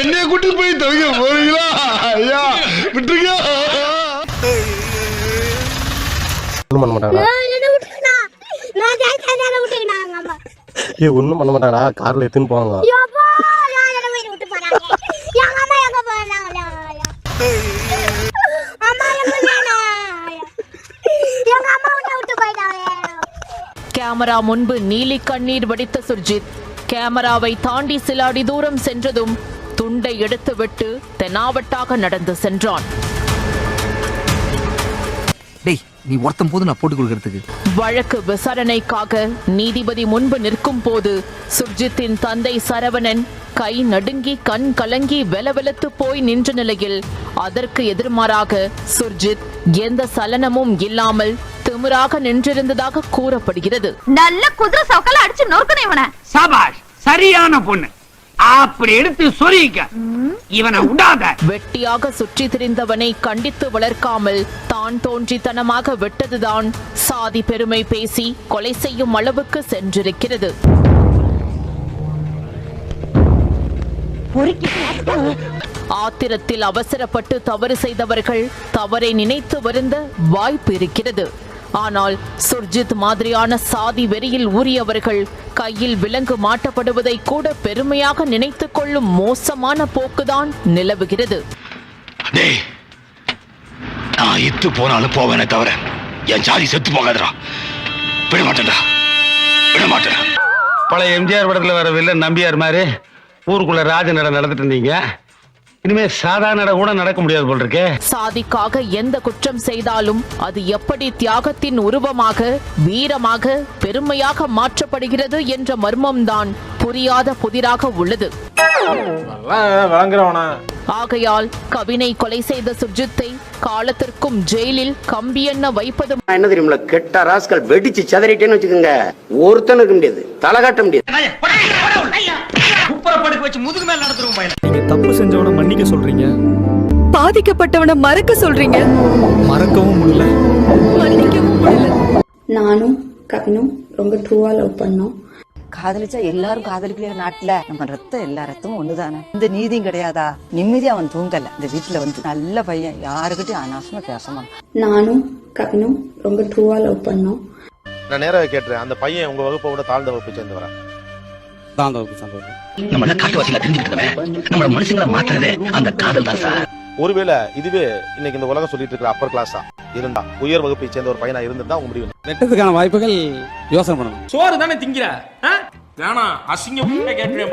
என்னைய கூட்டி போய் தவிக்க போறீங்களா? ஐயா விட்டுருங்க. ஒன்றும் பண்ண மாட்டாங்களா ஏ ஒன்றும் பண்ண மாட்டாங்களா காரில் எடுத்துன்னு போவாங்க. கேமரா முன்பு நீலி கண்ணீர் வடித்த சுர்ஜித். கேமராவை தாண்டி சில அடி தூரம் சென்றதும் துண்டை எடுத்துவிட்டு தெனாவட்டாக நடந்து சென்றான். டேய் நீ ஒருத்தன் போது நான் போட்டு கொடுக்கறதுக்கு வழக்கு விசாரணைக்காக நீதிபதி முன்பு நிற்கும் போது சுர்ஜித்தின் தந்தை சரவணன் கை நடுங்கி கண் கலங்கி வெலவெலத்து போய் நின்ற நிலையில் அதற்கு எதிர்மாறாக சுர்ஜித் எந்த சலனமும் இல்லாமல் திமிராக நின்றிருந்ததாக கூறப்படுகிறது. நல்ல குதிரை சவுக்கல அடிச்சு நொறுக்கணும் இவனை. சபாஷ் சரியான பொண்ணு. அப்படி எடுத்து சொரிக்க இவனை விடாத வெட்டியாக சுற்றி திரிந்தவனை கண்டித்து வளர்க்காமல் தான் தோன்றித்தனமாக விட்டதுதான் சாதி பெருமை பேசி கொலை செய்யும் அளவுக்கு சென்றிருக்கிறது. ஆத்திரத்தில் அவசரப்பட்டு தவறு செய்தவர்கள் தவறை நினைத்து வருந்த வாய்ப்பு இருக்கிறது. ஆனால் சுர்ஜித் மாதிரியான சாதி வெறியில் ஊறியவர்கள் கையில் விலங்கு மாட்டப்படுவதை கூட பெருமையாக நினைத்துக் கொள்ளும் மோசமான போக்குதான் நிலவுகிறது. நான் இத்து போனாலும் போவேனே தவிர என் ஜாதி செத்து போகாதடா. விட மாட்டேன்டா விட மாட்டேன் பழைய எம்ஜிஆர் படத்துல வர வில்லன் நம்பியார் மாதிரி ஊருக்குள்ள ராஜ நட நடந்துட்டு இருந்தீங்க. இனிமே சாதா நட கூட நடக்க முடியாது போல் இருக்கே சாதிக்காக எந்த குற்றம் செய்தாலும் அது எப்படி தியாகத்தின் உருவமாக வீரமாக பெருமையாக மாற்றப்படுகிறது என்ற மர்மம்தான் புரியாத புதிராக உள்ளது. ஆகையால் கவினை கொலை செய்த சுர்ஜித்தை காலத்திற்கும் ஜெயிலில் கம்பியெண்ண வைப்பது என்ன தெரியுமில கெட்ட ராஸ்கல் வெடிச்சு சதறிட்டேன்னு வச்சுக்கோங்க. ஒருத்தனும் இருக்க முடியாது தலை காட்ட முடியாது. குப்பரப்படுக்க வச்சு முதுகு மேல நடத்துருவோம் நீங்க தப்பு செஞ்சவன மன்னிக்க சொல்றீங்க? பாதிக்கப்பட்டவனை மறக்க சொல்றீங்க? மறக்கவும் முடியல. மன்னிக்கவும் முடியல. நானும் கவினும் ரொம்ப ட்ரூவா லவ் பண்ணோம். காதலிச்சா எல்லாரும் காதலிக்கிற நாட்டுல. நம்ம ரத்தம் எல்லா ரத்தமும் ஒண்ணுதானே? இந்த நீதியும் கிடையாதா? நிம்மதியா அவன் தூங்கல. இந்த வீட்டுல வந்து நல்ல பையன். யாருக்கிட்டையும் அனாவசியமா பேச மாட்டான். நானும் கவினும் ரொம்ப ட்ரூவா லவ் பண்ணோம். நான் நேராக கேட்டுறேன் அந்த பையன் உங்க வகுப்பை விட தாழ்ந்த வகுப்பை சேர்ந்தவரா? தாழ்ந்த வகுப்பு சார்ந்தவர் நம்ம காட்டுவாசிகளை தெரிஞ்சுக்கிட்டவன் நம்ம மனுஷங்களை மாத்துறதே அந்த காதல் தான் சார். ஒருவேளை இதுவே இன்னைக்கு இந்த உலகம் சொல்லிட்டு இருக்கிற அப்பர் கிளாஸா இருந்தா உயர் வகுப்பை சேர்ந்த ஒரு பையனா இருந்திருந்தா உங்க முடிவு என்ன? வெட்டதுக்கான வாய்ப்புகள் யோசனை பண்ணணும். சோறு தானே திங்கிற வேணாம் அசிங்கம்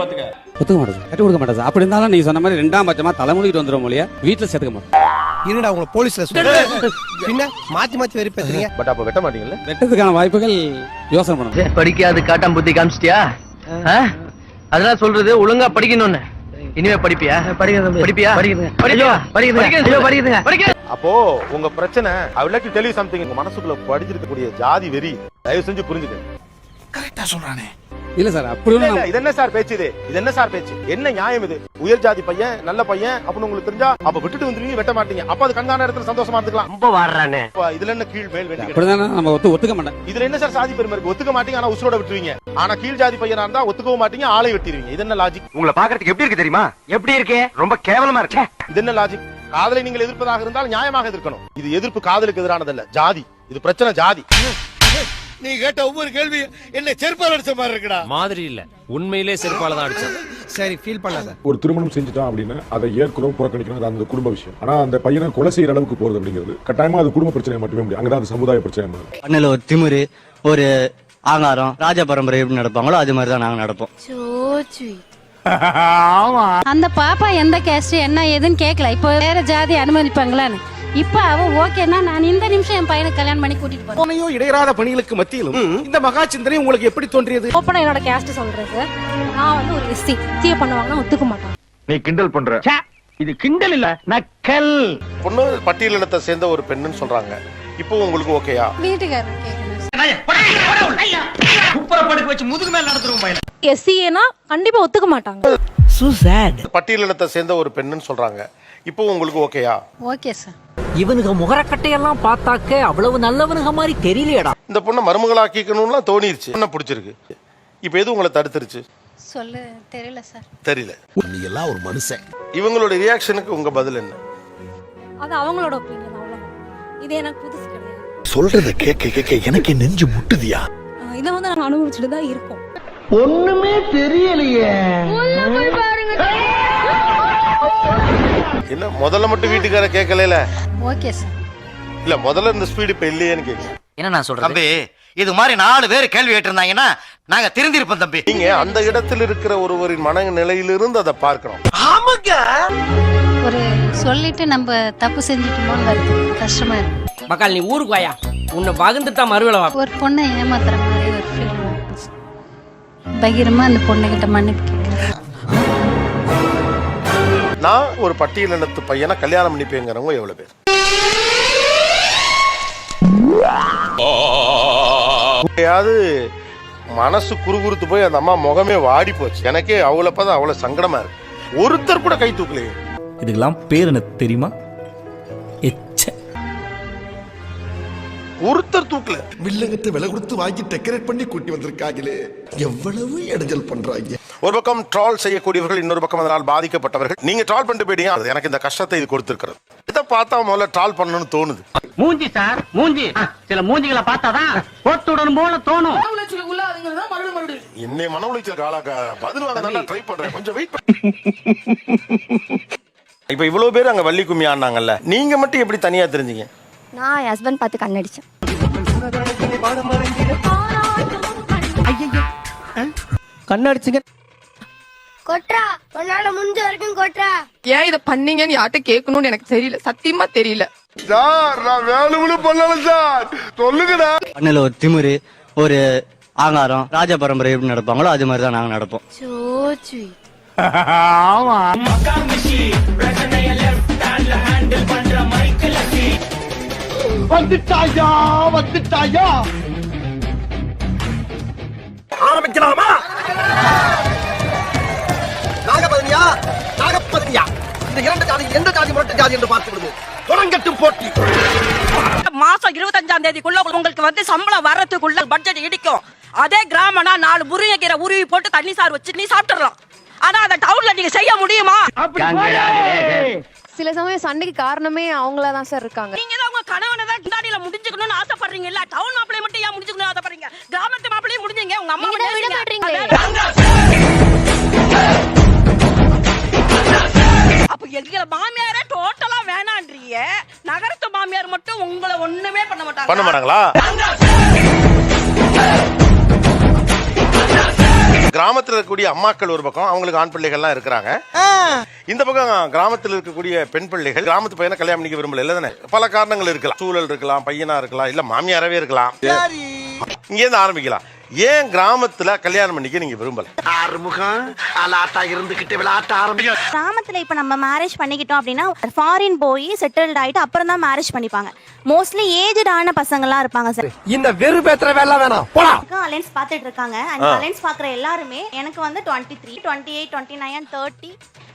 பாத்துக்க. ஒத்துக்க மாட்டேன் கட்டி கொடுக்க மாட்டேன் சார். அப்படி இருந்தாலும் நீ சொன்ன மாதிரி ரெண்டாம் பட்சமா தலைமொழிட்டு வந்துடும் மொழியா வீட்டுல சேர்த்துக்க மாட்டேன். என்னடா உங்களை போலீஸ்ல பின்ன மாத்தி மாத்தி வெறி பேசுறீங்க. பட் அப்ப வெட்ட மாட்டீங்கல்ல? வெட்டதுக்கான வாய்ப்புகள் யோசனை பண்ணணும். படிக்காது காட்டாம் புத்தி காமிச்சிட்டியா? அதெல்லாம் சொல்றது ஒழுங்கா படிக்கணும்னு. இனிமே படிப்பியா? படிக்கிறது படிப்பியா? படிக்கிறதுங்க படிக்கிறதுங்க படிக்கிறதுங்க படிக்க அப்போ உங்க பிரச்சனை ஐ you something. உங்க மனசுக்குள்ள படிச்சிருக்கக்கூடிய ஜாதி வெறி தயவு செஞ்சு புரிஞ்சுக்க கரெக்டா சொல்றானே. இல்ல சார் அப்படி இது என்ன சார் பேச்சு இது? இது என்ன சார் பேச்சு? என்ன நியாயம் இது? உயர் ஜாதி பையன் நல்ல பையன் அப்படின்னு உங்களுக்கு தெரிஞ்சா அப்ப விட்டுட்டு வந்துருவீங்க வெட்ட மாட்டீங்க. அப்ப அது கண்காண இடத்துல சந்தோஷமா இருந்துக்கலாம். ரொம்ப அப்ப இதுல என்ன கீழ் மேல் அப்படிதானே நம்ம ஒத்து ஒத்துக்க மாட்டேன். இதுல என்ன சார் சாதி பெருமை இருக்கு? ஒத்துக்க மாட்டீங்க ஆனா உசுரோட விட்டுருவீங்க. ஆனா கீழ் ஜாதி பையனா இருந்தா ஒத்துக்கவும் மாட்டீங்க ஆளை வெட்டிடுவீங்க இது என்ன லாஜிக் உங்களை பாக்குறதுக்கு எப்படி இருக்கு தெரியுமா? எப்படி இருக்கே? ரொம்ப கேவலமா இருக்கே. இது என்ன லாஜிக் காதலை நீங்கள் எதிர்ப்பதாக இருந்தால் நியாயமாக எதிர்க்கணும். இது எதிர்ப்பு காதலுக்கு எதிரானதல்ல. ஜாதி. இது பிரச்சனை ஜாதி. நீ கேட்ட ஒவ்வொரு கேள்வி என்ன செருப்பால் அடிச்ச மாதிரி இருக்குடா. மாதிரி இல்ல. உண்மையிலே செருப்பால தான் அடிச்சேன். சரி ஃபீல் பண்ணாத. ஒரு திருமணம் செஞ்சுட்டான் அப்படின்னா அதை ஏற்கனவே புறக்கணிக்கணும். அது அந்த குடும்ப விஷயம். ஆனா அந்த பையனை கொலை செய்யற அளவுக்கு போறது அப்படிங்கிறது கட்டாயமா அது குடும்ப பிரச்சனை மட்டுமே முடியும். அங்கதான் அது சமுதாய பிரச்சனை. அண்ணல ஒரு திமிரு ஒரு ஆங்காரம் ராஜ பரம்பரை எப்படி நடப்பாங்களோ அது மாதிரி தான் நாங்க நடப்போம். அந்த பாப்பா எந்த கேஸ்ட் என்ன ஏதுன்னு கேட்கல இப்போ வேற ஜாதி அனுமதிப்பாங்களான்னு. இப்ப அவ ஓகேன்னா நான் இந்த நிமிஷம் என் பையனை கல்யாணம் பண்ணி கூட்டிட்டு போறேன். போனையோ இடையராத பணிகளுக்கு மத்தியிலும் இந்த மகா சிந்தனை உங்களுக்கு எப்படி தோன்றியது? ஓப்பனா என்னோட கேஸ்ட் சொல்றேன் சார் நான் வந்து ஒரு எஸ்சி எஸ்சிய பண்ணுவாங்கன்னா ஒத்துக்க மாட்டேன். நீ கிண்டல் பண்ற. இது கிண்டல் இல்ல நக்கல். பொண்ணு பட்டியலினத்தை சேர்ந்த ஒரு பெண்ணுன்னு சொல்றாங்க. இப்போ உங்களுக்கு ஓகேயா? வீட்டுக்காரர் குப்பரப்படுக்க வச்சு முதுகு மேல நடத்துருவோம் எஸ்சிஏனா கண்டிப்பா ஒத்துக்க மாட்டாங்க. பட்டியலினத்தை சேர்ந்த ஒரு பெண்ணுன்னு சொல்றாங்க. இப்போ உங்களுக்கு ஓகேயா? ஓகே சார் இவனுக்கு முகரக்கட்டையெல்லாம் பார்த்தாக்க அவ்வளவு நல்லவனுங்க மாதிரி தெரியலையடா. இந்த பொண்ணை மருமகளாக்கிக்கணும்லாம் தோணிருச்சு. என்ன பிடிச்சிருக்கு? இப்போ எது உங்களை தடுத்துருச்சு? சொல்லு தெரியல சார். தெரியல. நீ எல்லாம் ஒரு மனுஷன். இவங்களோட ரியாக்ஷனுக்கு உங்க பதில் என்ன? அது அவங்களோட ஒப்பீனியன் அவ்வளோதான் இது எனக்கு புதுசு கிடையாது. சொல்றத கேட்க கேட்க எனக்கு நெஞ்சு முட்டுதியா? இதை வந்து நாங்கள் அனுபவிச்சுட்டு தான் இருக்கோம். ஒண்ணுமே தெரியலையே. என்ன முதல்ல மட்டும் வீட்டுக்கார கேட்கல ஓகே சார். இல்ல முதல்ல இந்த ஸ்பீடு இப்ப இல்லையேன்னு கேட்க என்ன நான் சொல்றேன் தம்பி இது மாதிரி நாலு பேர் கேள்வி கேட்டிருந்தாங்கன்னா நாங்க திருந்திருப்போம் தம்பி. நீங்க அந்த இடத்தில் இருக்கிற ஒருவரின் மனநிலையிலிருந்து அதை பார்க்கணும். ஒரு சொல்லிட்டு நம்ம தப்பு செஞ்சுட்டோமோன்னு வருது. கஷ்டமா இருக்கு. மக்கள் நீ ஊருக்கு வாயா? உன்னை வகுந்துட்டா மறுவேளை வா. ஒரு பொண்ணை ஏமாத்துற மாதிரி ஒரு ஃபீல் பகிரமா அந்த பொண்ணுகிட்ட மன்னிப்பு கேட்குறேன் நான் ஒரு பட்டியலினத்து பையனை கல்யாணம் பண்ணிப்பேங்கிறவங்க எவ்வளவு பேர்? யாவது மனசு குறுகுறுத்து போய் அந்த அம்மா முகமே வாடி போச்சு. எனக்கே அவ்வளவு அவ்வளவு சங்கடமா இருக்கு. ஒருத்தர் கூட கை தூக்கலையே. இதுக்கெல்லாம் பேர் என்ன தெரியுமா? எச்ச. ஒருத்தர் தூக்கல. வில்லங்கத்தை விலை கொடுத்து வாங்கி டெக்கரேட் பண்ணி கூட்டி வந்திருக்காங்களே. எவ்வளவு இடைஞ்சல் பண்றாங்க. ஒரு பக்கம் ட்ரால் செய்யக்கூடியவர்கள் இன்னொரு பக்கம் அதனால் பாதிக்கப்பட்டவர்கள். நீங்க ட்ரால் பண்ணிட்டு போயிட்டீங்க அது எனக்கு இந்த கஷ்டத்தை இது கொடுத்திருக்கிறது. இதை பார்த்தா முதல்ல ட்ரால் பண்ணணும்னு தோணுது. மூஞ்சி சார் மூஞ்சி. சில மூஞ்சிகளை பார்த்தாதான் போட்டுடன் போல தோணும். என்னை மன உளைச்சல் காலாக்க பதில் வாங்க நல்லா ட்ரை பண்றேன். கொஞ்சம் வெயிட் இப்ப இவ்வளவு பேர் அங்க வள்ளி கும்மி ஆடினாங்கல்ல நீங்க மட்டும் எப்படி தனியா தெரிஞ்சீங்க? நான் என் ஹஸ்பண்ட் பார்த்து கண்ணடிச்சேன். கண்ணடிச்சுங்க. கொட்ரா உன்னால முடிஞ்ச வரைக்கும் கொட்ரா ஏன் இதை பண்ணீங்கன்னு யார்கிட்ட கேட்கணும்னு எனக்கு தெரியல. சத்தியமா தெரியல. சார் நான் வேணும்னு பண்ணல சார். சொல்லுங்கடா. அண்ணல ஒரு திமிரு ஒரு ஆங்காரம் ராஜ பரம்பரை எப்படி நடப்பாங்களோ அது மாதிரி தான் நாங்க நடப்போம். சோச்சு வந்துட்டாயா வந்துட்டாயா? ஆரம்பிக்கலாமா? நாகபதினியா? நாகபதினியா இந்த இரண்டு ஜாதி எந்த ஜாதி முரட்டு ஜாதி என்று பார்த்து விடுவோம் தொடங்கட்டும் போட்டி. மாசம் இருபத்தஞ்சாம் தேதிக்குள்ள உங்களுக்கு வந்து சம்பளம் வர்றதுக்குள்ள பட்ஜெட் இடிக்கும். அதே கிராமனா நாலு முருங்கைக்கீரை உருவி போட்டு தண்ணி சாறு வச்சு நீ சாப்பிட்டுறலாம். ஆனா அந்த டவுன்ல நீங்க செய்ய முடியுமா? சில சமயம் சண்டைக்கு காரணமே அவங்களா தான் சார் இருக்காங்க. நீங்க தான் உங்க கணவனை தான் இந்தாடியில முடிஞ்சுக்கணும்னு ஆசைப்படுறீங்க. இல்ல டவுன் மாப்பிளை மட்டும் ஏன் முடிஞ்சுக்கணும்னு ஆசைப்படுறீங்க? கிராமத்து மாப்பிளையும் முடிஞ்சீங்க. உங்க அம்மா விட மாட்டீங்களே. அப்ப எங்களை மாமியாரே டோட்டலா வேணான்றீங்க. நகரத்து மாமியார் மட்டும் உங்களை ஒண்ணுமே பண்ண மாட்டாங்க பண்ண மாட்டாங்களா? கிராமத்துல இருக்கக்கூடிய அம்மாக்கள் ஒரு பக்கம் அவங்களுக்கு ஆண் பிள்ளைகள்லாம் இருக்கிறாங்க. இந்த பக்கம் கிராமத்தில் இருக்கக்கூடிய பெண் பிள்ளைகள் கிராமத்து பையனை கல்யாணம் பண்ணிக்க விரும்பல இல்ல தானே? பல காரணங்கள் இருக்கலாம். சூழல் இருக்கலாம் பையனா இருக்கலாம் இல்ல மாமியாரவே இருக்கலாம். இங்க இருந்து ஆரம்பிக்கலாம். ஏன் கிராமத்துல கல்யாணம் பண்ணிக்க நீங்க விரும்பல? ஆறுமுகம் அலாட்டா இருந்துகிட்டு விளையாட்ட ஆரம்பிக்க கிராமத்துல இப்ப நம்ம மேரேஜ் பண்ணிக்கிட்டோம் அப்படின்னா ஃபாரின் போய் செட்டில்ட் ஆயிட்டு அப்புறம் தான் மேரேஜ் பண்ணிப்பாங்க. மோஸ்ட்லி ஏஜ்ட் ஆன பசங்கலாம் இருப்பாங்க சார் இந்த வெறு பேத்துற வேலை வேணாம். போடா. அலைன்ஸ் பார்த்துட்டு இருக்காங்க. அந்த அலைன்ஸ் பாக்குற எல்லாருமே எனக்கு வந்து twenty three twenty eight twenty nine thirty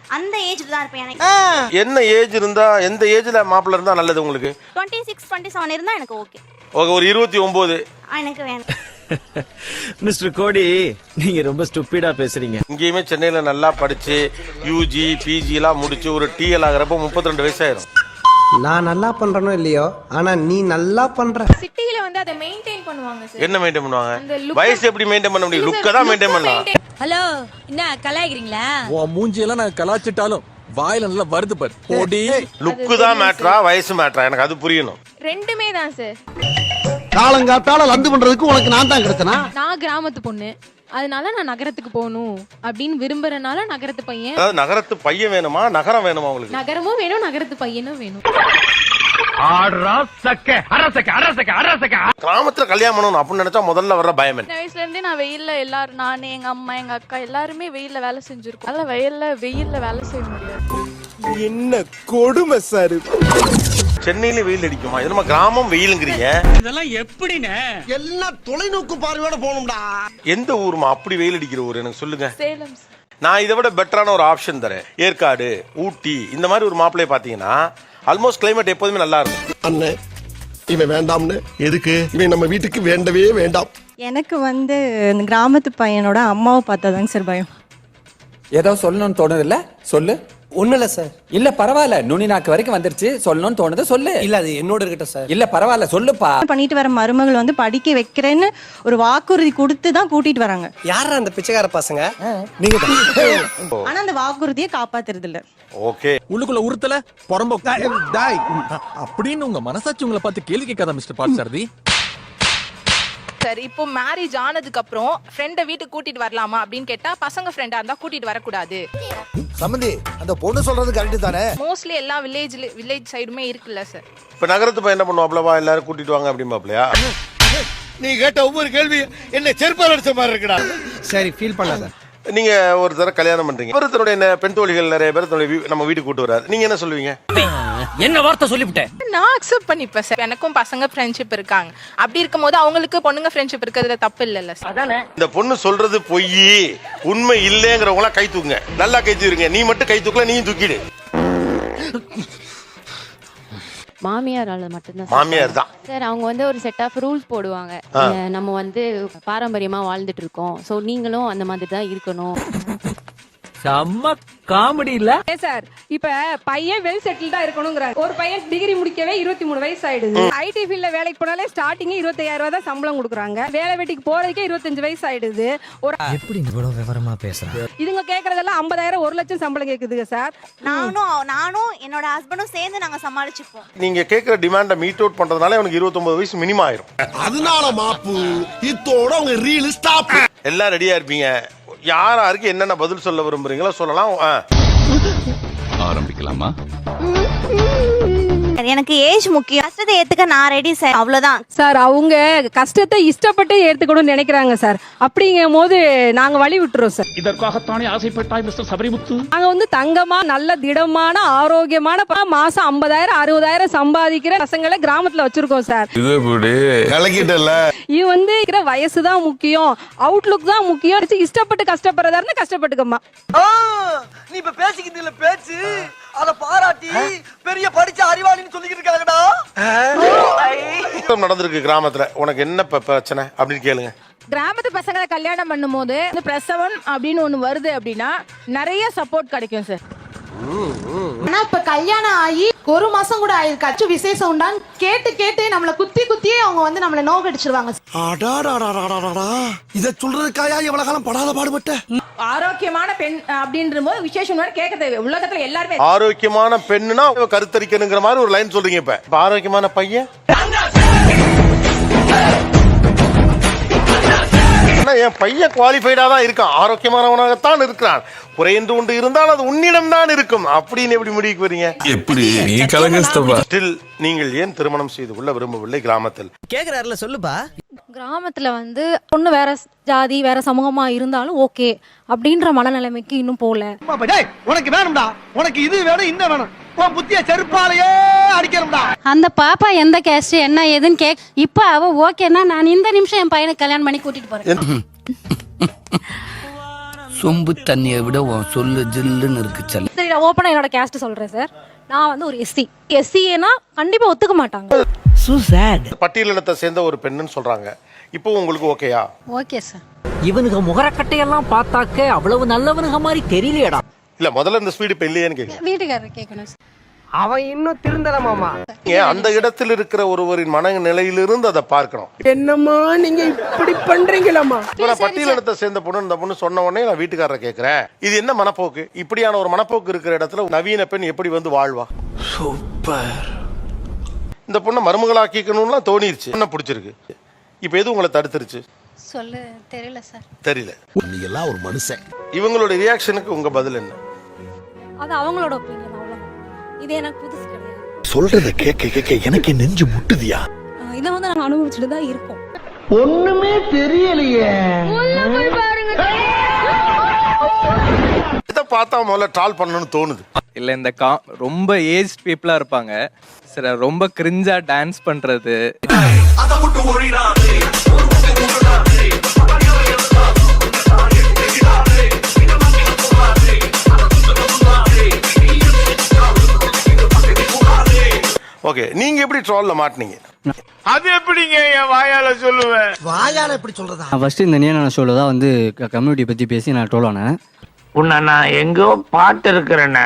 அந்த ஏஜ் தான் இருப்பேன் எனக்கு. என்ன ஏஜ் இருந்தா எந்த ஏஜ்ல மாப்பிள்ள இருந்தா நல்லது உங்களுக்கு? டுவெண்ட்டி சிக்ஸ் டுவெண்ட்டி செவன் இருந்தா எனக்கு ஓகே ஒரு- ஒரு இருபத்தி ஒன்பது எனக்கு வேணும். மிஸ்டர் கோடி நீங்க ரொம்ப ஸ்டூப்பிடா பேசுறீங்க. இங்கேயுமே சென்னையில நல்லா படிச்சு யூஜி பிஜி எல்லாம் முடிச்சு ஒரு டிஎல் ஆகிறப்ப முப்பத்தி ரெண்டு வயசாயிரும். நான் நல்லா பண்றனோ இல்லையோ? ஆனா நீ நல்லா பண்ற. சிட்டில வந்து அதை மெயின்டைன் பண்ணுவாங்க என்ன மெயின்டைன் பண்ணுவாங்க? வயசு எப்படி மெயின்டைன் பண்ண முடியும்? லுக்கை தான் மெயின்டைன் பண்ணலாம். ஹலோ என்ன கலாய்க்கிறீங்களா? உன் மூஞ்சியெல்லாம் நான் கலாச்சிட்டாலும் வாயில நல்லா வருது பாரு. போடி. லுக்கு தான் மேட்ரா வயசு மேட்ரா எனக்கு அது புரியணும். ரெண்டுமே தான் சார் காலங்காத்தால லந்து பண்றதுக்கு உனக்கு நான் தான் கிடைச்சனா நான் கிராமத்து பொண்ணு. அதனால நான் நகரத்துக்கு போகணும் அப்படின்னு விரும்புறனால நகரத்து பையன். அதாவது நகரத்து பையன் வேணுமா? நகரம் வேணுமா உங்களுக்கு? நகரமும் வேணும் நகரத்து பையனும் வேணும். ஆடுறா சக்க. அரசக்க அரசக்க அரசக்க கிராமத்துல கல்யாணம் பண்ணணும் அப்படின்னு நினைச்சா முதல்ல வர்ற பயம் என்ன? சின்ன வயசுல இருந்தே நான் வெயில்ல எல்லாரும் நானு எங்க அம்மா எங்க அக்கா எல்லாருமே வெயில்ல வேலை செஞ்சிருக்கோம். அதனால வெயில்ல வெயில்ல வேலை செய்ய முடியாது என்ன கொடுமை சார் சென்னையில வெயில் அடிக்குமா? இது நம்ம கிராமம் வெயிலுங்கிறீங்க. இதெல்லாம் எப்படின்னு எல்லாம் தொலைநோக்கு பார்வையோட போகணும்டா. எந்த ஊருமா அப்படி வெயில் அடிக்கிற ஊர்? எனக்கு சொல்லுங்க. சேலம் நான் இதை விட பெட்டரான ஒரு ஆப்ஷன் தரேன். ஏற்காடு ஊட்டி இந்த மாதிரி ஒரு மாப்பிளைய பாத்தீங்கன்னா ஆல்மோஸ்ட் கிளைமேட் எப்போதுமே நல்லா இருக்கும். அண்ணன் இவன் வேண்டாம்னு. எதுக்கு? இவன் நம்ம வீட்டுக்கு வேண்டவே வேண்டாம். எனக்கு வந்து இந்த கிராமத்து பையனோட அம்மாவை பார்த்தாதாங்க சார் பயம். ஏதோ சொல்லணும்னு தோணுது இல்ல சொல்லு. ஒண்ணும் இல்ல சார் இல்ல பரவாயில்ல. நுனி நாக்கு வரைக்கும் வந்துருச்சு. சொல்லணும்னு தோணுது சொல்லு. இல்ல அது என்னோட இருக்கட்டும் சார் இல்ல பரவாயில்ல சொல்லுப்பா. பண்ணிட்டு வர மருமகள் வந்து படிக்க வைக்கிறேன்னு ஒரு வாக்குறுதி கொடுத்து தான் கூட்டிட்டு வராங்க. யாரா அந்த பிச்சைக்கார பசங்க? நீங்க ஆனா அந்த வாக்குறுதியை காப்பாத்துறது இல்ல ஓகே. உள்ளுக்குள்ள உறுத்தல புறம்போ. டாய் அப்படின்னு உங்க மனசாட்சி உங்களை பார்த்து கேள்வி கேட்காத மிஸ்டர் பாட்சாரதி சார் இப்போ மேரேஜ் ஆனதுக்கு அப்புறம் ஃப்ரெண்டை வீட்டுக்கு கூட்டிட்டு வரலாமா அப்படின்னு கேட்டா பசங்க ஃப்ரெண்டா இருந்தா கூட்டிட்டு வரக்கூடாது. சம்பந்தி அந்த பொண்ணு சொல்றது கரெக்ட் தானே? மோஸ்ட்லி எல்லா வில்லேஜ்ல வில்லேஜ் சைடுமே இருக்குல்ல சார். இப்ப நகரத்து பையன் என்ன பண்ணுவாப்லவா? எல்லாரும் கூட்டிட்டு வாங்க அப்படிம்பாப்லையா? நீ கேட்ட ஒவ்வொரு கேள்வி என்ன செருப்பால் அடிச்ச மாதிரி இருக்குடா. சரி ஃபீல் பண்ணாத. நீங்க ஒரு தடவை கல்யாணம் பண்றீங்க. ஒரு தன்னுடைய என்ன பெண் தோழிகள் நிறைய பேர் தன்னுடைய நம்ம வீட்டுக்கு கூட்டு வராரு. நீங்க என்ன சொல்லுவீங்க? என்ன வார்த்தை சொல்லிவிட்டேன்? நான் அக்செப்ட் பண்ணிப்பேன் சார் எனக்கும் பசங்க ஃப்ரெண்ட்ஷிப் இருக்காங்க. அப்படி இருக்கும்போது அவங்களுக்கு பொண்ணுங்க ஃப்ரெண்ட்ஷிப் இருக்கிறதுல தப்பு இல்லைல்ல சார் இந்த பொண்ணு சொல்றது பொய் உண்மை இல்லைங்கிறவங்களாம் கை தூக்குங்க. நல்லா கை தூக்குங்க. நீ மட்டும் கை தூக்கல நீயும் தூக்கிடு. மாமியாரால மட்டும்தான் மாமியார் தான். சார் அவங்க வந்து ஒரு செட் ஆஃப் ரூல்ஸ் போடுவாங்க. நம்ம வந்து பாரம்பரியமா வாழ்ந்துட்டு இருக்கோம். சோ நீங்களும் அந்த மாதிரி தான் இருக்கணும். செம்ம காமெடி இல்ல சார் இப்ப பையன் வெல் செட்டில்டா இருக்கணுங்கிறாங்க ஒரு பையன் டிகிரி முடிக்கவே இருபத்தி மூணு வயசு ஆயிடுது. ஐடி ஃபீல்ட்ல வேலைக்கு போனாலே ஸ்டார்டிங்கே இருபத்தையாயிரம் ரூபாய் தான் சம்பளம் கொடுக்குறாங்க. வேலை வெட்டிக்கு போறதுக்கே இருபத்தஞ்சு வயசு ஆயிடுது. ஒரு எப்படி இவ்வளவு விவரமா பேசுறேன் இதுங்க கேக்குறதெல்லாம் ஐம்பதாயிரம் ஒரு லட்சம் சம்பளம் கேக்குதுங்க சார் நானும் நானும் என்னோட ஹஸ்பண்டும் சேர்ந்து நாங்க சமாளிச்சுப்போம். நீங்க கேட்கிற டிமாண்டை மீட் அவுட் பண்றதுனால அவனுக்கு 29 வயசு மினிமம் ஆயிரும். அதனால மாப்பு இத்தோட உங்க ரீல் ஸ்டாப் எல்லாம் ரெடியா இருப்பீங்க. யார் யாருக்கு என்னென்ன பதில் சொல்ல விரும்புறீங்களோ சொல்லலாம். ஆரம்பிக்கலாமா எனக்கு ஏஜ் முக்கியம். கஷ்டத்தை ஏத்துக்க நான் ரெடி சார். அவ்வளவுதான். சார் அவங்க கஷ்டத்தை இஷ்டப்பட்டு ஏத்துக்கணும்னு நினைக்கிறாங்க சார். அப்படிங்கும் போது நாங்க வழி விட்டுறோம் சார். இதற்காகத்தானே ஆசைப்பட்டாய் மிஸ்டர் சபரிமுத்து? நாங்க வந்து தங்கமா நல்ல திடமான ஆரோக்கியமான மாசம் ஐம்பதாயிரம் அறுபதாயிரம் சம்பாதிக்கிற பசங்களை கிராமத்துல வச்சிருக்கோம் சார். கலக்கிட்டல. இது வந்து இருக்கிற வயசு தான் முக்கியம். அவுட்லுக் தான் முக்கியம். இஷ்டப்பட்டு கஷ்டப்படுறதா இருந்தா கஷ்டப்பட்டுக்கம்மா நீ இப்ப பேசிக்கிட்டு இல்ல பேச்சு. அத பாராட்டி பெரிய படிச்ச அறிவாளின்னு சொல்லிக்கிட்டு இருக்காங்கடா. நடந்திருக்கு கிராமத்துல. உனக்கு என்ன பிரச்சனை அப்படின்னு கேளுங்க. கிராமத்து பசங்களை கல்யாணம் பண்ணும்போது இந்த பிரசவம் அப்படின்னு ஒண்ணு வருது அப்படின்னா நிறைய சப்போர்ட் கிடைக்கும் சார் ஆனா இப்ப கல்யாணம் ஆகி ஒரு மாசம் கூட ஆயிருக்காச்சு விசேஷம் உண்டான்னு கேட்டு கேட்டு நம்மள குத்தி குத்தியே அவங்க வந்து நம்மள நோக்கடிச்சிருவாங்க அடாடாடாடாடாடா இத சொல்றதுக்காயா இவ்வளவு காலம் படாத பாடுபட்ட? ஆரோக்கியமான பெண் அப்படின்ற போது விசேஷம் கேட்கறது உலகத்துல எல்லாருமே ஆரோக்கியமான பெண்ணுனா கருத்தரிக்கணுங்கிற மாதிரி ஒரு லைன் சொல்றீங்க இப்ப. இப்ப ஆரோக்கியமான பையன்? ஆனா என் பையன் குவாலிஃபைடா தான் இருக்கான். ஆரோக்கியமானவனாகத்தான் இருக்கிறான். குறை என்று ஒன்று இருந்தால் அது உன்னிடம் தான் இருக்கும். அப்படின்னு எப்படி முடிவுக்கு வரீங்க? எப்படி? நீ கலங்கஸ்தபா ஸ்டில் நீங்கள் ஏன் திருமணம் செய்து கொள்ள விரும்பவில்லை கிராமத்தில்? கேக்குறாருல சொல்லுப்பா. கிராமத்துல வந்து பொண்ணு வேற ஜாதி வேற சமூகமா இருந்தாலும் ஓகே அப்படின்ற மனநிலைமைக்கு இன்னும் போல உனக்கு வேணும்டா. உனக்கு இது வேணும் இந்த வேணும். உன் புத்திய செருப்பாலேயே அடிக்கணும்டா. அந்த பாப்பா எந்த கேஸ்ட் என்ன ஏதுன்னு கேக் இப்ப அவ ஓகேன்னா நான் இந்த நிமிஷம் என் பையனுக்கு கல்யாணம் பண்ணி கூட்டிட்டு போறேன். சொம்பு தண்ணியை விட உன் சொல்லு ஜில்லுன்னு இருக்கு செல்ல. சரி நான் ஓப்பனா என்னோட கேஸ்ட் சொல்றேன் சார் நான் வந்து ஒரு எஸ்சி எஸ்சினா கண்டிப்பா ஒத்துக்க மாட்டாங்க. பட்டியலினத்தை சேர்ந்த ஒரு பெண்ணுன்னு சொல்றாங்க. இப்போ உங்களுக்கு ஓகேயா? ஓகே சார் இவனுக்கு முகரக்கட்டையெல்லாம் பார்த்தாக்க அவ்வளவு நல்லவனுங்க மாதிரி தெரியலையடா. இல்ல முதல்ல இந்த ஸ்பீடு இப்ப இல்லையேன்னு கேக்குறேன். வீட்டுக்காரர் கேட்கணும். அவன் இன்னும் திருந்தல மாமா. ஏன் அந்த இடத்தில் இருக்கிற ஒருவரின் மனநிலையிலிருந்து அதை பார்க்கணும். என்னம்மா நீங்க இப்படி பண்றீங்களாமா இப்ப நான் பட்டியலினத்தை சேர்ந்த பொண்ணு இந்த பொண்ணு சொன்ன உடனே நான் வீட்டுக்காரரை கேட்கிறேன் இது என்ன மனப்போக்கு? இப்படியான ஒரு மனப்போக்கு இருக்கிற இடத்துல நவீன பெண் எப்படி வந்து வாழ்வா? சூப்பர். இந்த பொண்ணை மருமகளாக்கிக்கணும்லாம் தோணிருச்சு. என்ன பிடிச்சிருக்கு? இப்போ எது உங்களை தடுத்துருச்சு? சொல்லு தெரியல சார். தெரியல. நீ எல்லாம் ஒரு மனுஷன். இவங்களோட ரியாக்ஷனுக்கு உங்க பதில் என்ன? அது அவங்களோட ஒப்பீனியன் அவ்வளவுதான். இது எனக்கு புதுசு கிடையாது. சொல்றத கேட்க கேட்க எனக்கு நெஞ்சு முட்டுதியா? இதை வந்து நாங்க அனுபவிச்சுட்டு தான் இருக்கோம். ஒண்ணுமே தெரியலையே. இதை பார்த்தா முதல்ல ட்ரால் பண்ணணும்னு தோணுது. இல்ல இந்த கா ரொம்ப ஏஜ் பீப்புளா இருப்பாங்க. சில ரொம்ப கிரிஞ்சா டான்ஸ் பண்றது. ஓகே நீங்க எப்படி ட்ரால்ல மாட்டினீங்க? அது எப்படிங்க என் வாயால சொல்லுவேன்? வாயால எப்படி சொல்றதா? ஃபர்ஸ்ட் இந்த நியான ஷோல தான் வந்து கம்யூனிட்டி பத்தி பேசி நான் ட்ரோல் ஆனேன். உன்னை நான் எங்கோ பாட்டு இருக்கிறேன்னா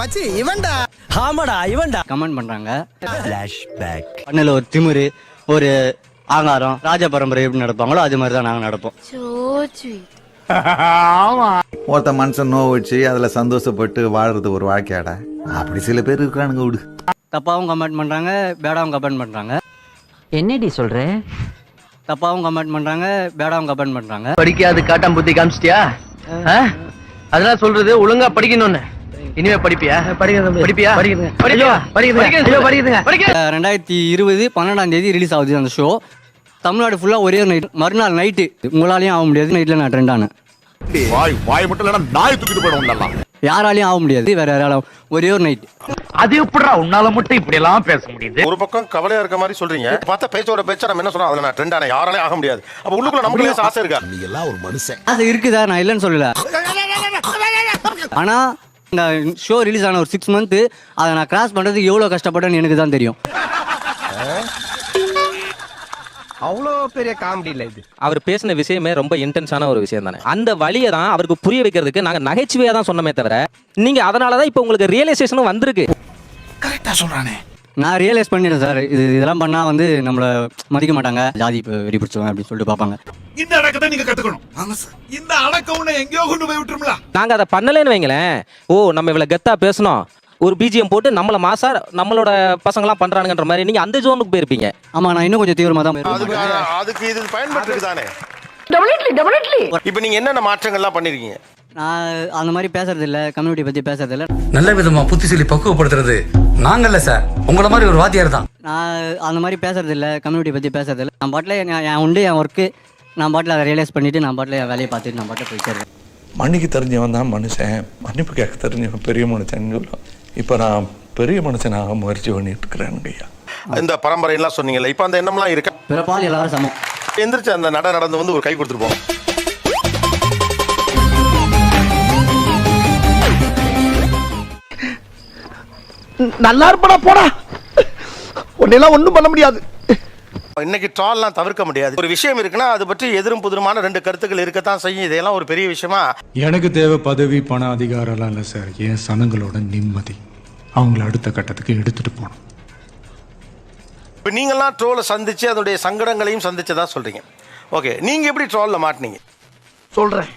மச்சி இவன்டா. ஆமாடா இவன்டா. கமெண்ட் பண்றாங்க. பேக் பண்ணல ஒரு திமிரு ஒரு ஆங்காரம் ராஜ பரம்பரை எப்படி நடப்பாங்களோ அது மாதிரி தான் நாங்க நடப்போம். ஒருத்த மனுஷன் நோவு வச்சு அதுல சந்தோஷப்பட்டு வாழுறது ஒரு வாழ்க்கையாடா. அப்படி சில பேர் இருக்கிறானுங்க விடு. தப்பாவும் கமெண்ட் பண்றாங்க பேடாவும் கமெண்ட் பண்றாங்க. என்னடி சொல்ற? தப்பாவும் கமெண்ட் பண்றாங்க பேடாவும் கமெண்ட் பண்றாங்க. படிக்காது காட்டாம் புத்தி காமிச்சிட்டியா? அதெல்லாம் சொல்றது ஒழுங்கா படிக்கணும்னு. இனிமே படிப்பியா? படிப்பியா? ரெண்டாயிரத்தி இருபது பன்னெண்டாம் தேதி ரிலீஸ் ஆகுது அந்த ஷோ தமிழ்நாடு ஃபுல்லா ஒரே நைட் மறுநாள் நைட்டு உங்களாலையும் ஆக முடியாது. நைட்ல நான் ட்ரெண்ட் ஆனேன். வாய் வாய் மட்டும் இல்லைன்னா நாய் தூக்கிட்டு போயிடும் யாராலையும் ஆக முடியாது. வேற யாராலும். ஒரே ஒரு நைட் அது எப்படிடா உன்னால மட்டும் இப்படி எல்லாம் பேச முடியுது? ஒரு பக்கம் கவலையா இருக்க மாதிரி சொல்றீங்க. பார்த்தா பேச்சோட பேச்சா நம்ம என்ன சொல்றோம்? அதுல நான் ட்ரெண்ட் ஆன யாராலே ஆக முடியாது. அப்ப உள்ளுக்குள்ள லேசா ஆசை இருக்கா? நீ எல்லாம் ஒரு மனுஷன். அது இருக்குதா? நான் இல்லைன்னு சொல்லல. ஆனா இந்த ஷோ ரிலீஸ் ஆன ஒரு சிக்ஸ் மந்த் அதை நான் கிராஸ் பண்றதுக்கு எவ்வளவு கஷ்டப்பட்டேன்னு எனக்கு தான் தெரியும். அவ்வளோ பெரிய காமெடி இல்ல இது. அவர் பேசின விஷயமே ரொம்ப இன்டென்ஸான ஒரு விஷயம் தானே அந்த வழியை தான் அவருக்கு புரிய வைக்கிறதுக்கு நாங்க நகைச்சுவையா தான் சொன்னமே தவிர நீங்க அதனால தான் இப்போ உங்களுக்கு ரியலைசேஷனும் வந்திருக்கு. கரெக்டா சொல்றானே. நான் ரியலைஸ் பண்ணிட்டேன் சார் இது இதெல்லாம் பண்ணா வந்து நம்மள மதிக்க மாட்டாங்க. ஜாதி இப்போ வெறி பிடிச்சவன் அப்படின்னு சொல்லிட்டு பார்ப்பாங்க. இந்த அடக்கத்தை நீங்க கத்துக்கணும். இந்த அடக்கம் எங்கேயோ கொண்டு போய் விட்டுருங்களா நாங்க அதை பண்ணலைன்னு வைங்களேன். ஓ நம்ம இவ்வளவு கெத்தா பேசணும் ஒரு பிஜிஎம் போட்டு நம்மள மாசா நம்மளோட பசங்களாம் பண்றானுங்கன்ற மாதிரி நீங்க அந்த ஜோனுக்கு போயிருப்பீங்க. ஆமா நான் இன்னும் கொஞ்சம் தீவிரமா தான் அதுக்கு அதுக்கு இது பயன்பட்டு தானே? இப்ப நீங்க என்னென்ன மாற்றங்கள்லாம் பண்ணிருக்கீங்க? நான் அந்த மாதிரி பேசுறது இல்ல கம்யூனிட்டி பத்தி பேசுறது இல்ல நல்ல விதமா புத்தி சொல்லி பக்குவப்படுத்துறது நாங்கல்ல சார் உங்கள மாதிரி ஒரு வாத்தியார் தான். நான் அந்த மாதிரி பேசுறது இல்ல கம்யூனிட்டி பத்தி பேசுறது இல்ல நான் பாட்டில் என் உண்டு என் ஒர்க்கு நான் பாட்டில் அதை ரியலைஸ் பண்ணிட்டு நான் பாட்டில் என் வேலையை பார்த்துட்டு நான் பாட்டில் போயிட்டு இருக்கேன் மன்னிக்க தெரிஞ்சவன் தான் மனுஷன். மன்னிப்பு கேட்க தெரிஞ்சவன் பெரிய மனுஷன். சொல்லுவான் இப்போ நான் பெரிய மனுஷனாக முயற்சி பண்ணிட்டு இருக்கிறேன் ஐயா. இந்த பரம்பரையெல்லாம் சொன்னீங்கல்ல இப்ப அந்த எண்ணம்லாம் இருக்கா? பிறப்பால் எல்லாரும் சமம். எந்திரிச்சு அந்த நட நடந்து வந்து ஒரு கை கொடுத்துருப்போம். நல்லா இருப்படா போடா. உன்னெல்லாம் ஒண்ணும் பண்ண முடியாது. இன்னைக்கு ட்ரால்லாம் தவிர்க்க முடியாது. ஒரு விஷயம் இருக்குன்னா அது பற்றி எதிரும் புதிருமான ரெண்டு கருத்துக்கள் இருக்கத்தான் செய்யும். இதெல்லாம் ஒரு பெரிய விஷயமா எனக்கு தேவை பதவி பண அதிகாரம்லாம் இல்லை சார். என் சனங்களோட நிம்மதி. அவங்கள அடுத்த கட்டத்துக்கு எடுத்துட்டு போகணும். இப்ப நீங்கெல்லாம் ட்ரோலை சந்திச்சு அதனுடைய சங்கடங்களையும் சந்திச்சதா சொல்றீங்க. ஓகே நீங்க எப்படி ட்ரோல்ல மாட்டினீங்க? சொல்றேன்.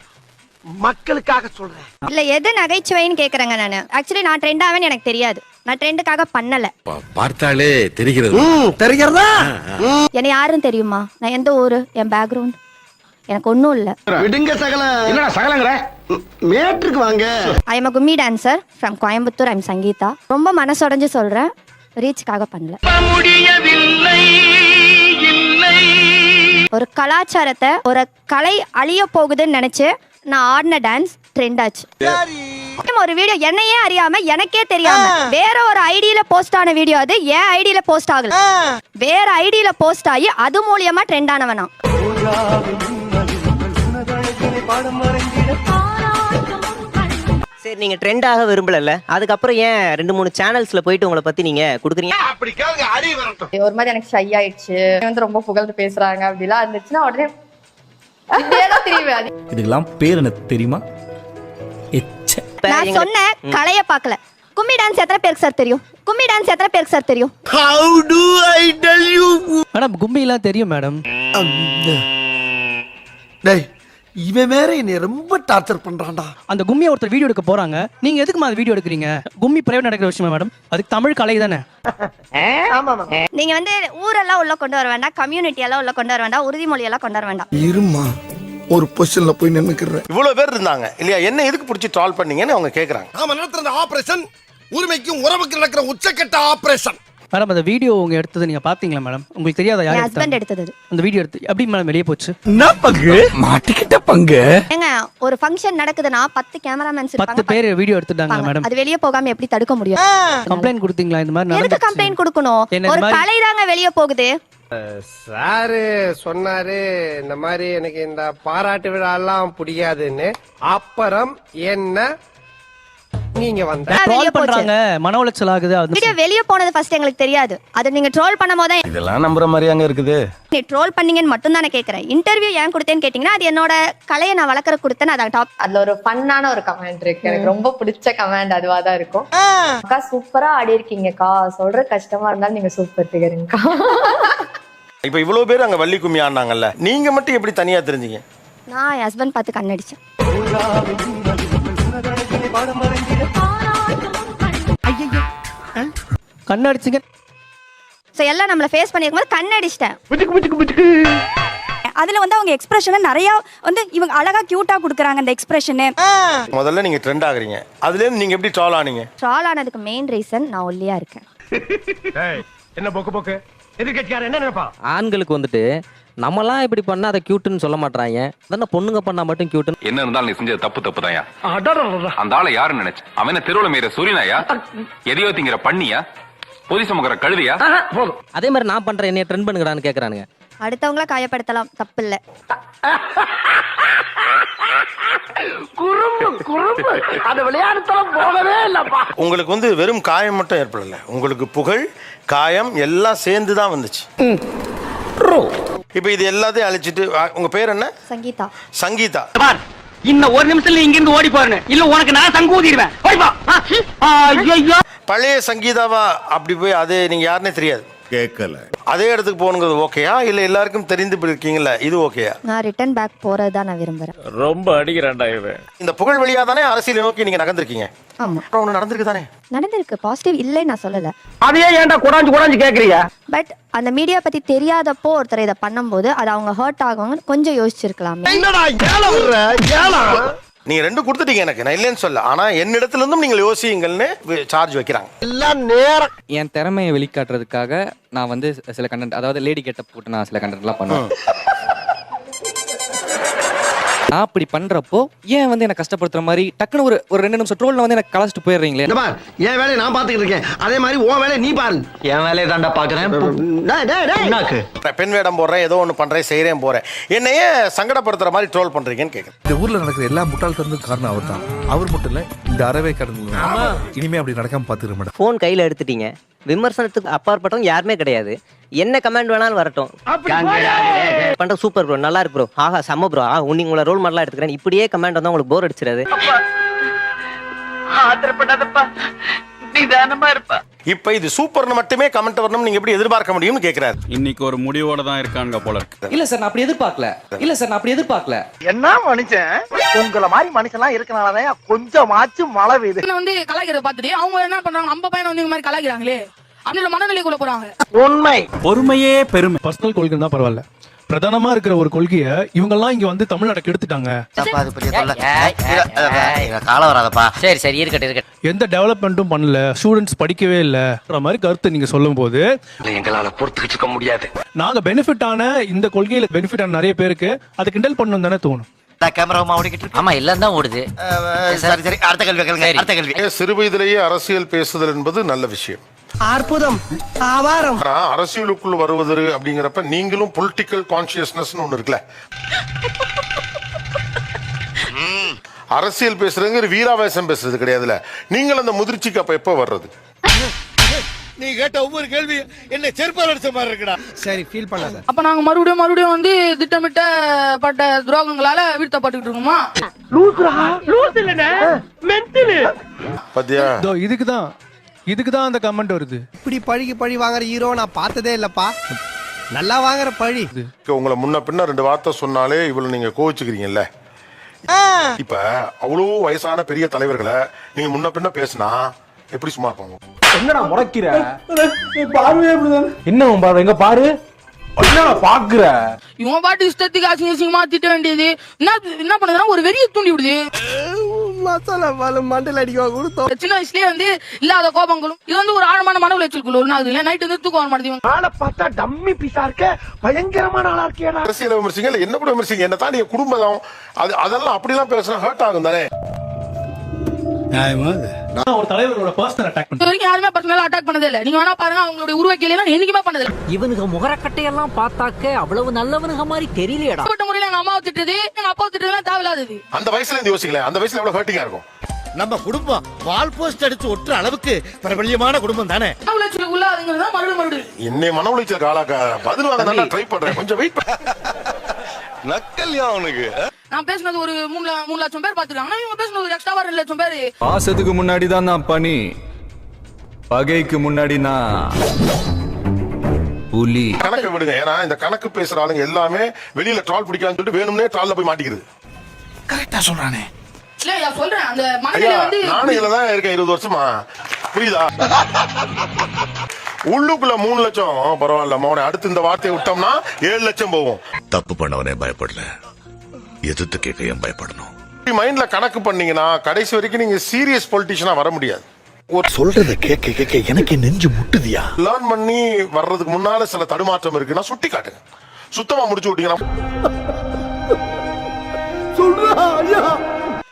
மக்களுக்காக சொல்றேன். இல்ல எது நகைச்சுவைன்னு கேக்குறேங்க நானு. ஆக்சுவலி நான் ட்ரெண்ட் ஆவேன்னு எனக்கு தெரியாது. நான் ட்ரெண்டுக்காக பண்ணல. பார்த்தாலே தெரிகிறது. தெரிகிறதா? என்ன யாருன்னு தெரியுமா? நான் எந்த ஊரு? என் பேக்ரவுண்ட் எனக்கு ஒன்றும் இல்லை. விடுங்க சகல. என்னடா சகலங்கற? மேட்ருக்கு வாங்க. I am a kummi dancer from Coimbatore I'm Sangeetha ரொம்ப மனசுடைஞ்சு சொல்றேன். ரீச்சுக்காக பண்ணல. ஒரு கலாச்சாரத்தை ஒரு கலை அழிய போகுதுன்னு நினைச்சு நான் ஆடின டான்ஸ் ட்ரெண்ட் ஆச்சு. ஒரு வீடியோ என்னையே அறியாம எனக்கே தெரியாம வேற ஒரு ஐடியில போஸ்ட் ஆன வீடியோ அது என் ஐடியில போஸ்ட் ஆகல. வேற ஐடியில போஸ்ட் ஆகி அது மூலியமா ட்ரெண்ட் ஆனவனா சரி நீங்க ட்ரெண்ட் ஆக விரும்பல அதுக்கப்புறம் ஏன் ரெண்டு மூணு சேனல்ஸ்ல போயிட்டு உங்களை பத்தி நீங்க குடுக்குறீங்க? அப்படி கேளுங்க அறிவு வரட்டும். ஒரு மாதிரி எனக்கு ஷை ஆயிடுச்சு. வந்து ரொம்ப புகழ்ந்து பேசுறாங்க அப்படிலாம் இருந்துச்சுன்னா உடனே இதுக்கெல்லாம் பேர் என்ன தெரியுமா? நான் சொன்ன கலைய பார்க்கல. கும்மி டான்ஸ் எத்தனை பேருக்கு சார் தெரியும்? கும்மி டான்ஸ் எத்தனை பேருக்கு சார் தெரியும்? How do I tell you madam கும்பிலாம் தெரியும் மேடம் டேய் இவன் வேற என்னை ரொம்ப டார்ச்சர் பண்றான்டா. அந்த கும்மியை ஒருத்தர் வீடியோ எடுக்க போறாங்க. நீங்க எதுக்கு மாதிரி வீடியோ எடுக்கிறீங்க? கும்மி பிரைவேட் நடக்கிற விஷயமா மேடம்? அதுக்கு தமிழ் கலை தானே? நீங்க வந்து ஊரெல்லாம் உள்ள கொண்டு வர வேண்டாம் கம்யூனிட்டி எல்லாம் உள்ள கொண்டு வர வேண்டாம் உறுதிமொழி எல்லாம் கொண்டு வர வேண்டாம். இருமா ஒரு பொசிஷன்ல போய் நின்னுக்கிறேன். இவ்வளவு பேர் இருந்தாங்க இல்லையா? என்ன எதுக்கு பிடிச்சி ட்ரால் பண்ணீங்கன்னு அவங்க கேக்குறாங்க. நாம நடத்துற ஆபரேஷன் உரிமைக்கும் உறவுக்கு நடக்கிற உச்சக்கட்ட ஆபரேஷன் மேடம் அந்த வீடியோ உங்க எடுத்தது நீங்க பாத்தீங்களா மேடம் உங்களுக்கு தெரியாத யார் ஹஸ்பண்ட்? எடுத்தது. அந்த வீடியோ எடுத்து எப்படி மேடம் வெளியே போச்சு? என்ன பங்கு? மாட்டிக்கிட்ட பங்கு? ஏங்க ஒரு ஃபங்க்ஷன் நடக்குதுன்னா பத்து கேமராமேன்ஸ் பத்து இருப்பாங்க பேர் வீடியோ எடுத்துட்டாங்க மேடம் அது வெளியே போகாம எப்படி தடுக்க முடியும்? கம்ப்ளைண்ட் கொடுத்தீங்களா இந்த மாதிரி எதுக்கு நடந்துச்சு? கம்ப்ளைண்ட் கொடுக்கணும்? என்ன இந்த ஒரு மாதிரி- கலை தாங்க வெளியே போகுது. சாரு சொன்னாரு இந்த மாதிரி எனக்கு இந்த பாராட்டு விழா எல்லாம் பிடிக்காதுன்னு. அப்புறம் என்ன நீங்க வந்து வெளிய போச்சு. மன உளைச்சல் ஆகுது. வீடியோ வெளிய போனது ஃபர்ஸ்ட் எங்களுக்கு தெரியாது. அது நீங்க ட்ரோல் பண்ணும்போது தான் இதெல்லாம் நம்புற மாதிரி அங்க இருக்குது. நீ ட்ரோல் பண்ணீங்கன்னு மட்டும் தான் நான் கேட்கறேன் இன்டர்வியூ ஏன் கொடுத்தேன்னு கேட்டீங்கன்னா அது என்னோட கலையை நான் வளர்க்குற கொடுத்தேன் அதான் டாப் அதுல ஒரு ஃபன்னான ஒரு கமெண்ட் இருக்கு. எனக்கு ரொம்ப பிடிச்ச கமெண்ட் அதுவா தான் இருக்கும் அக்கா சூப்பரா ஆடி இருக்கீங்கக்கா. சொல்ற கஷ்டமா இருந்தாலும் நீங்க சூப்பர் ஃபிகருங்கக்கா இப்ப இவ்வளவு பேர் அங்க வள்ளி கும்மி ஆடினாங்கல்ல. நீங்க மட்டும் எப்படி தனியா தெரிஞ்சீங்க? நான் என் ஹஸ்பண்ட் பார்த்து கண்ணடிச்சேன். கண்ணடிச்சுங்க. ஸோ எல்லாம் நம்மளை ஃபேஸ் பண்ணிருக்கும் போது கண்ணடிச்சிட்டேன் அதுல வந்து அவங்க எக்ஸ்பிரஷனை நிறைய வந்து இவங்க அழகா கியூட்டா கொடுக்குறாங்க அந்த எக்ஸ்பிரஷனு முதல்ல நீங்க ட்ரெண்ட் ஆகுறீங்க. அதுல இருந்து நீங்க எப்படி ட்ரால் ஆனீங்க? ட்ரால் ஆனதுக்கு மெயின் ரீசன் நான் ஒல்லியா இருக்கேன். என்ன போக்கு போக்கு? எதிர்கட்சியார் என்ன நினைப்பா? ஆண்களுக்கு வந்துட்டு நம்மலாம் இப்படி பண்ணா அதை கியூட்டுன்னு சொல்ல மாட்டாங்க அதான பொண்ணுங்க பண்ணா மட்டும் கியூட்டுன்னு என்ன இருந்தாலும் நீ செஞ்சது தப்பு தப்பு தான்யா அந்த ஆளை யாரு நினைச்சு அவன தெருவுல மீற சூரியனாயா எதையோ திங்கிற பண்ணியா பொதி சுமக்கிற கழுதியா அதே மாதிரி நான் பண்ற என்னைய ட்ரெண்ட் பண்ணுங்கடான்னு கேக்குறானுங்க அடுத்தவங்கள காயப்படுத்தலாம் தப்பு இல்லை உங்களுக்கு வந்து வெறும் காயம் மட்டும் ஏற்படல உங்களுக்கு புகழ் காயம் எல்லாம் சேர்ந்து தான் வந்துச்சு இப்போ இது எல்லாத்தையும் அழிச்சிட்டு உங்க பேர் என்ன? சங்கீதா. சங்கீதா. இன்னும் ஒரு நிமிஷத்துல இங்க இருந்து ஓடி போறேன் இல்ல உனக்கு நான் ஓடிப்பா ஐயோ பழைய சங்கீதாவா? அப்படி போய் அது நீங்க யாருன்னே தெரியாது. கேட்கல அதே இடத்துக்கு போகணுங்கிறது ஓகேயா? இல்ல எல்லாருக்கும் தெரிந்து இருக்கீங்களா இது ஓகேயா? நான் ரிட்டர்ன் பேக் போறது தான் நான் விரும்புறேன். ரொம்ப அடிக்கிறான்டா இவன். இந்த புகழ் வழியா தானே அரசியலை நோக்கி நீங்க நகர்ந்திருக்கீங்க? ஆமா. அப்புறம் ஒண்ணு நடந்திருக்கு தானே? நடந்திருக்கு பாசிட்டிவ் இல்லை நான் சொல்லல. அதையே ஏன்டா குடாஞ்சு குடாஞ்சு கேக்குறீங்க? பட் அந்த மீடியா பத்தி தெரியாதப்போ ஒருத்தர் இதை பண்ணும்போது அது அவங்க ஹர்ட் ஆகும்னு கொஞ்சம் யோசிச்சிருக்கலாம். என்னடா ஏல விடுற? ஏலா நீங்க ரெண்டு கொடுத்துட்டீங்க எனக்கு நான் இல்லைன்னு சொல்ல ஆனா என்னிடத்துல இருந்தும் நீங்கள் யோசியுங்கள்னு சார்ஜ் வைக்கிறாங்க. எல்லாம் நேரம். என் திறமையை வெளிக்காட்டுறதுக்காக நான் வந்து சில கண்டென்ட் அதாவது லேடி கெட்டப் போட்டு நான் சில கண்டென்ட்லாம் பண்ணுவேன். நான் அப்படி பண்றப்போ ஏன் வந்து என்ன கஷ்டப்படுத்துற மாதிரி டக்குன்னு ஒரு ஒரு ரெண்டு நிமிஷம் ட்ரோல்ல வந்து எனக்கு கலாச்சிட்டு போயிடுறீங்களே? இந்த பார் என் வேலையை நான் பாத்துக்கிட்டு இருக்கேன். அதே மாதிரி உன் வேலையை நீ பாரு. என் வேலையை தாண்டா பாக்குறேன் டேய், டேய், டேய். நான் பெண் வேடம் போடுறேன் ஏதோ ஒன்று பண்றேன் செய்றேன் போறேன். என்னையே சங்கடப்படுத்துற மாதிரி ட்ரோல் பண்றீங்கன்னு கேட்குறேன் இந்த ஊர்ல நடக்கிற எல்லா முட்டாள்தனத்துக்கும் காரணம் அவர் தான் அவர் மட்டும் இல்ல இந்த அறவே கடந்து இனிமே அப்படி நடக்காம பாத்துக்கிற மேடம். போன் கையில எடுத்துட்டீங்க. விமர்சனத்துக்கு அப்பாற்பட்டவங்க யாருமே கிடையாது. என்ன கமெண்ட் வேணாலும் வரட்டும். பண்ற சூப்பர் ப்ரோ நல்லா இருக்கு ப்ரோ ஆஹா செம்ம ப்ரோ ஆ உன்னை உங்களை ரோல் மாடலா எடுத்துக்கிறேன் இப்படியே கமெண்ட் வந்தா உங்களுக்கு போர் அடிச்சிடாது. இப்போ இது சூப்பர்னு மட்டுமே கமெண்ட் வரணும் நீங்க எப்படி எதிர்பார்க்க முடியும்னு கேட்கிறாரு இன்னைக்கு ஒரு முடிவோட தான் இருக்காங்க போல இருக்கு. இல்ல சார் நான் அப்படி எதிர்பார்க்கல. இல்ல சார் நான் அப்படி எதிர்பார்க்கல. என்ன மனுஷன்? உங்களை மாதிரி மனுஷன்லாம் இருக்கனாலதான் கொஞ்சமாச்சும் மழை பெய்யுது. வந்து கலாய்க்கிறத பார்த்துட்டு அவங்க என்ன பண்றாங்க? நம்ம பையனை வந்து இந்த மாதிரி கலாய்க்கிறாங்களே. அப்படின்ற மனநிலைக்குள்ள போறாங்க. உண்மை. பொறுமையே பெருமை. பர்சனல் கொள்கை தான் பரவாயில்ல. பிரதானமா இருக்கிற ஒரு கொள்கையை இவங்கெல்லாம் இங்க வந்து தமிழ்நாட்டை கெடுத்துட்டாங்க காலம் வராதப்பா. சரி சரி இருக்கட்டும் இருக்கட்டும். எந்த டெவலப்மெண்ட்டும் பண்ணல ஸ்டூடெண்ட்ஸ் படிக்கவே இல்லைன்ற மாதிரி கருத்து நீங்க சொல்லும் போது எங்களால பொறுத்துக்கிட்டு இருக்க முடியாது. நாங்க பெனிஃபிட் ஆன இந்த கொள்கையில பெனிஃபிட் ஆன நிறைய பேருக்கு அதை கிண்டல் பண்ணணும் தானே தோணும். கேமராவும் ஓடிக்கிட்டு ஆமா எல்லாம் தான் ஓடுது. சரி சரி. அடுத்த கேள்வி அடுத்த கேள்வி. சிறு வயதிலேயே அரசியல் பேசுதல் என்பது நல்ல விஷயம். அற்புதம் ஆவாரம். அரசியலுக்குள் வருவது அப்படிங்கிறப்ப நீங்களும் பொலிட்டிக்கல் கான்சியஸ்னஸ் ஒன்று இருக்குல்ல. அரசியல் பேசுறதுங்கிற வீராவேசம் பேசுறது கிடையாதுல நீங்கள் அந்த முதிர்ச்சிக்கு அப்ப எப்ப வர்றது? நீ கேட்ட ஒவ்வொரு கேள்வி என்ன செருப்பால் அடிச்ச மாதிரி இருக்குடா. சரி ஃபீல் பண்ணாத. அப்ப நாங்க மறுபடியும் மறுபடியும் வந்து திட்டமிட்ட பட்ட துரோகங்களால வீழ்த்தப்பட்டுக்கிட்டு இருக்கோமா? லூசுரா? லூசு இல்லனே மென்டல். பத்தியா? இதோ இதுக்கு தான் இதுக்கு தான் அந்த கமெண்ட் வருது. இப்படி பழிக்கு பழி வாங்குற ஹீரோ நான் பார்த்ததே இல்லப்பா. நல்லா வாங்குற பழி. உங்களை முன்ன பின்ன ரெண்டு வார்த்தை சொன்னாலே இவ்வளவு நீங்க கோவிச்சுக்கிறீங்கல்ல. இப்ப அவ்வளோ வயசான பெரிய தலைவர்களை நீங்க முன்ன பின்ன பேசினா எப்படி சும்மா இருப்பாங்க? என்னடா முறைக்கிற? பார்வையே என்ன பாரு எங்க பாரு. என்னடா பாக்குற இவன் பாட்டு இஷ்டத்துக்கு அசிங்க அசிங்கமா திட்ட வேண்டியது. என்ன என்ன பண்ணுதுன்னா ஒரு வெறியை தூண்டி விடுது. மசாலா பாலு மண்டல் அடிக்க கொடுத்தோம் சின்ன வயசுலயே வந்து இல்லாத கோபங்களும் இது வந்து ஒரு ஆழமான மன உளைச்சலுக்குள்ள ஒண்ணு ஆகுது நைட் வந்து தூக்கம் வர மாட்டேங்குது. ஆளை பார்த்தா டம்மி பீஸா இருக்க பயங்கரமான ஆளா இருக்கேடா அரசியல் விமர்சிங்க இல்ல என்ன கூட விமர்சிங்க என்ன தாண்டி குடும்பம் அது அதெல்லாம் அப்படிலாம் பேசினா ஹர்ட் ஆகும் தானே நான் ஒரு தலைவரோட பர்சனல் அட்டாக் வரைக்கும் யாருமே பர்சனலா அட்டாக் பண்ணதே இல்ல. நீங்க வேணா பாருங்க அவங்களுடைய உருவக்கையில என்னைக்குமே பண்ணது இல்ல இவனுக்கு முகரக்கட்டையெல்லாம் பார்த்தாக்க அவ்வளவு நல்லவனுங்க மாதிரி தெரியலையடா. முறையில எங்க அம்மாவை திட்டுறது எங்க அப்பாவை திட்டுறதுலாம் தேவையில்லாதது. அந்த வயசுல இருந்து யோசிக்கல. அந்த வயசுல எவ்வளவு ஹர்ட்டிங்கா இருக்கும்? நம்ம குடும்பம் வால் போஸ்ட் அடிச்சு ஒட்டுற அளவுக்கு பிரபல்யமான குடும்பம் தானே? உள்ள அதுங்கிறது தான் மறுபடியும் மறுபடியும். என்னை மன உளைச்சல் காலாக்க பதில் வாங்க தான் ட்ரை பண்றேன். கொஞ்சம் வெயிட் நக்கல்யா அவனுக்கு. நான் பேசுனது ஒரு மூணு மூணு லட்சம் பேர் பாத்துருக்காங்க ஆனா இவங்க பேசுனது ஒரு எக்ஸ்ட்ராவா ரெண்டு லட்சம் பேர். பாசத்துக்கு முன்னாடி தான் நான் பனி. பகைக்கு முன்னாடி நான் புலி. கணக்கு விடுங்க. ஏன்னா இந்த கணக்கு பேசுற ஆளுங்க எல்லாமே வெளியில ட்ரால் பிடிக்கான்னு சொல்லிட்டு வேணும்னே ட்ரால்ல போய் மாட்டிக்கிறது கரெக்டா சொல்றானே. நானும் இதுல தான் இருக்கேன் இருபது வருஷமா. புரியுதா? உள்ளுக்குள்ள மூணு லட்சம் பரவாயில்ல மோனே அடுத்து இந்த வார்த்தையை விட்டோம்னா ஏழு லட்சம் போகும். தப்பு பண்ணவனே பயப்படல. எதிர்த்து கேட்க ஏன் பயப்படணும் மைண்ட்ல கணக்கு பண்ணீங்கன்னா கடைசி வரைக்கும் நீங்க சீரியஸ் பொலிட்டிஷனா வர முடியாது. ஒரு சொல்றத கேட்க கேட்க எனக்கு நெஞ்சு முட்டுதியா? லேர்ன் பண்ணி வர்றதுக்கு முன்னால சில தடுமாற்றம் இருக்குன்னா சுட்டி காட்டுங்க சுத்தமா முடிச்சு விட்டீங்கன்னா